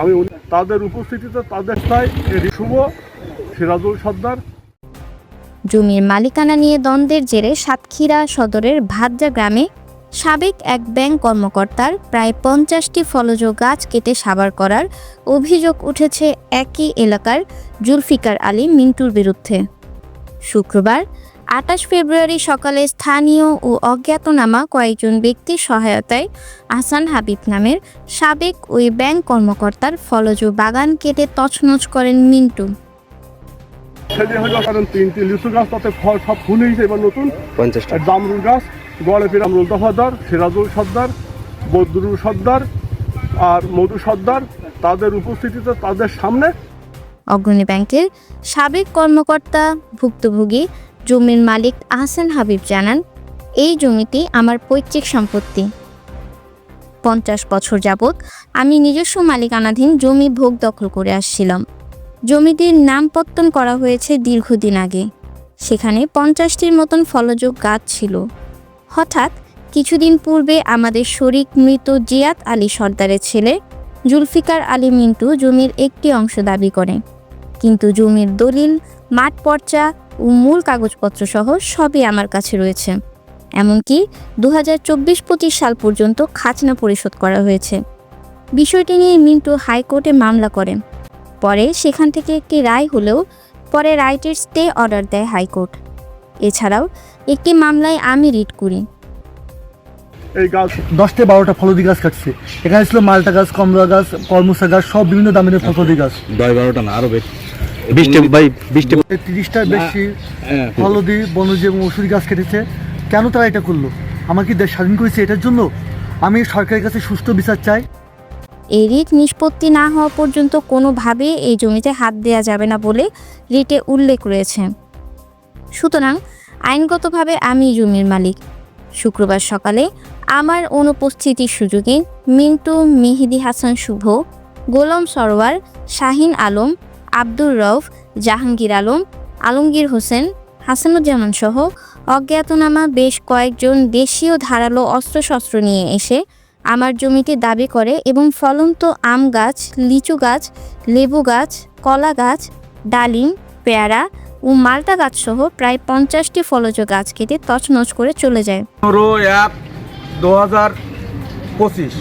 আমি তাদের উপস্থিতিতে তাদের স্থায় শুভ, সিরাজুল সর্দার। জমির মালিকানা নিয়ে দ্বন্দ্বের জেরে সাতক্ষীরা সদরের ভাদ্রা গ্রামে সাবেক এক ব্যাংক কর্মকর্তার প্রায় পঞ্চাশটি ফলজ গাছ কেটে সাবার করার অভিযোগ উঠেছে একই এলাকার জুলফিকার আলী মিন্টুর বিরুদ্ধে। শুক্রবার আঠাশ ফেব্রুয়ারি সকালে স্থানীয় ও অজ্ঞাতনামা কয়েকজন ব্যক্তির সহায়তায় আহসান হাবিব নামের সাবেক ওই ব্যাংক কর্মকর্তার ফলজ বাগান কেটে তছনছ করেন মিন্টু। সেদিন হলো কারণ তিনটি লিচু গাছ তাতে ফল সব ফুল হয়েছে এবার নতুন পঞ্চাশটা। আর জামরুল গাছ গড়ে ফিরে আমরুল দফাদার সিরাজুল সর্দার বদরুল সর্দার আর মধু সর্দার তাদের উপস্থিতিতে তাদের সামনে অগ্রণী ব্যাংকের সাবেক কর্মকর্তা ভুক্তভোগী জমির মালিক আহসান হাবিব জানান, এই জমিটি আমার পৈতৃক সম্পত্তি। পঞ্চাশ বছর যাবৎ আমি নিজস্ব মালিকানাধীন জমি ভোগ দখল করে আসছিলাম। জমিটির নামপত্তন করা হয়েছে দীর্ঘদিন আগে। সেখানে পঞ্চাশটির মতন ফলযোগ গাছ ছিল। হঠাৎ কিছুদিন পূর্বে আমাদের শরিক মৃত জিয়াত আলী সর্দারের ছেলে জুলফিকার আলী মিন্টু জমির একটি অংশ দাবি করে। কিন্তু জমির দলিল, মাঠ পর্চা ও মূল কাগজপত্র সহ সবই আমার কাছে রয়েছে। এমনকি দু হাজার চব্বিশ পঁচিশ সাল পর্যন্ত খাজনা পরিশোধ করা হয়েছে। বিষয়টি নিয়ে মিন্টু হাইকোর্টে মামলা করেন পরে সেখান থেকে একটি রায় হলেও পরে রাইটের স্টে অর্ডার দেয় হাইকোর্ট। এছাড়াও একটি মামলায় আমি রিট করি। এই গাছ দশটা বারোটা ফলদি গাছ কাটছে। এখানে ছিল মালটা গাছ কমলা গাছ কর্মসা গাছ সব বিভিন্ন দামের ফলদি গাছ। দশ বারোটা না আরও বেশি। তিরিশটার বেশি হ্যাঁ, ফলদি বনজি এবং ওষুধি গাছ কেটেছে। কেন তারা এটা করল? আমার কি দেশ স্বাধীন করেছে এটার জন্য? আমি সরকারের কাছে সুষ্ঠু বিচার চাই। এই রিট নিষ্পত্তি না হওয়া পর্যন্ত কোনোভাবে এই জমিতে হাত দেওয়া যাবে না বলে রিটে উল্লেখ রয়েছে। সুতরাং আইনগতভাবে আমি জমির মালিক। শুক্রবার সকালে আমার অনুপস্থিতির সুযোগে মিন্টু মেহেদি হাসান শুভ গোলাম সরোয়ার শাহিন আলম আব্দুর রউফ, জাহাঙ্গীর আলম, আলমগীর হোসেন, হাসানুজ্জামান সহ অজ্ঞাতনামা বেশ কয়েকজন দেশীয় ধারালো অস্ত্রশস্ত্র নিয়ে এসে আমার জমিতে দাবি করে এবং ফলন্ত আম গাছ, লিচু গাছ, লেবু গাছ, কলা গাছ, ডালিম, পেয়ারা ও মাল্টা গাছ সহ প্রায় পঞ্চাশটি ফলজ গাছ কেটে তছনছ করে চলে যায়। পনেরো এক দু হাজার পঁচিশ।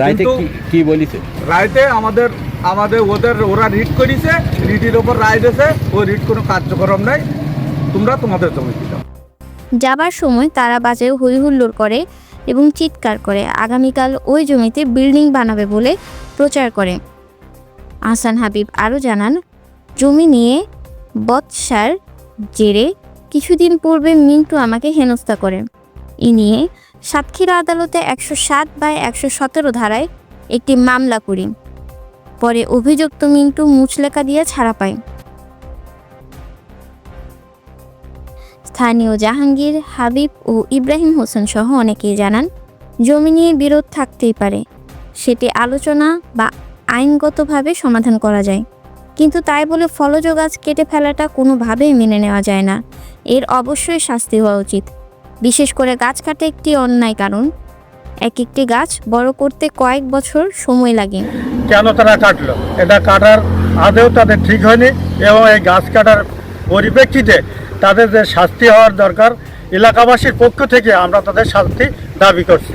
রাইতে কি কি বলিছে? রায়তে আমাদের আমাদের ওদের ওরা রিট করেছে রিটের ওপর রায় দিয়েছে ওই রিট কোনো কার্যক্রম নাই। তোমরা তোমাদের জমি যাবার সময় তারা বাজে হই হইহুল্লোড় করে এবং চিৎকার করে আগামীকাল ওই জমিতে বিল্ডিং বানাবে বলে প্রচার করে। আহসান হাবিব আরও জানান জমি নিয়ে বৎসার জেরে কিছুদিন পূর্বে মিন্টু আমাকে হেনস্থা করে। এ নিয়ে সাতক্ষীরা আদালতে একশো সাত বাই একশো সতেরো ধারায় একটি মামলা করি। পরে অভিযুক্ত মিন্টু মুচলেকা দিয়ে ছাড়া পায়। স্থানীয় জাহাঙ্গীর, হাবিব ও ইব্রাহিম হোসেন সহ অনেকেই জানান, জমি নিয়ে বিরোধ থাকতেই পারে। সেটি আলোচনা বা আইনগতভাবে সমাধান করা যায়। কিন্তু তাই বলে ফলজ গাছ কেটে ফেলাটা কোনোভাবেই মেনে নেওয়া যায় না। এর অবশ্যই শাস্তি হওয়া উচিত। বিশেষ করে গাছ কাটা একটি অন্যায় কারণ। এক একটি গাছ বড় করতে কয়েক বছর সময় লাগে। কেন তারা কাটলো? এটা কাটার আদেও তাদের ঠিক হয়নি এবং এই গাছ কাটার পরিপ্রেক্ষিতে তাদের যে শাস্তি হওয়ার দরকার এলাকাবাসীর পক্ষ থেকে আমরা তাদের শাস্তি দাবি করছি।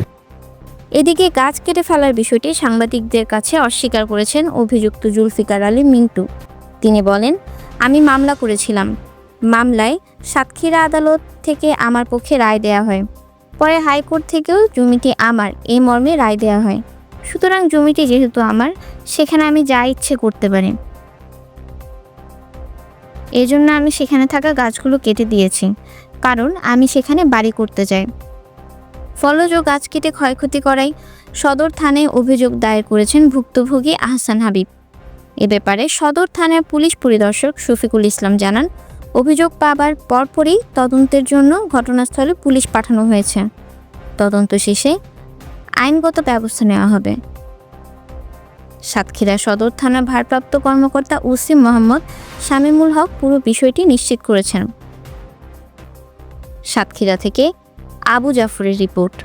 এদিকে গাছ কেটে ফেলার বিষয়টি সাংবাদিকদের কাছে অস্বীকার করেছেন অভিযুক্ত জুলফিকার আলী মিন্টু। তিনি বলেন আমি মামলা করেছিলাম। মামলায় সাতক্ষীরা আদালত থেকে আমার পক্ষে রায় দেয়া হয়। পরে হাইকোর্ট থেকেও জমিটি আমার, এই মর্মে রায় দেয়া হয়। সুতরাং জমিটি যেহেতু আমার, সেখানে আমি যা ইচ্ছে করতে পারি। এই জন্য আমি সেখানে থাকা গাছগুলো কেটে দিয়েছি, কারণ আমি সেখানে বাড়ি করতে চাই। ফলজ ও গাছ কেটে ক্ষয়ক্ষতি করায় সদর থানায় অভিযোগ দায়ের করেছেন ভুক্তভোগী আহসান হাবিব। এ ব্যাপারে সদর থানার পুলিশ পরিদর্শক শফিকুল ইসলাম জানান অভিযোগ পাবার পরপরই তদন্তের জন্য ঘটনাস্থলে পুলিশ পাঠানো হয়েছে। তদন্ত শেষে আইনগত ব্যবস্থা নেওয়া হবে। সাতক্ষীরা সদর থানার ভারপ্রাপ্ত কর্মকর্তা উসিম মোহাম্মদ শামীমুল হক পুরো বিষয়টি নিশ্চিত করেছেন। সাতক্ষীরা থেকে আবু জাফরের রিপোর্ট।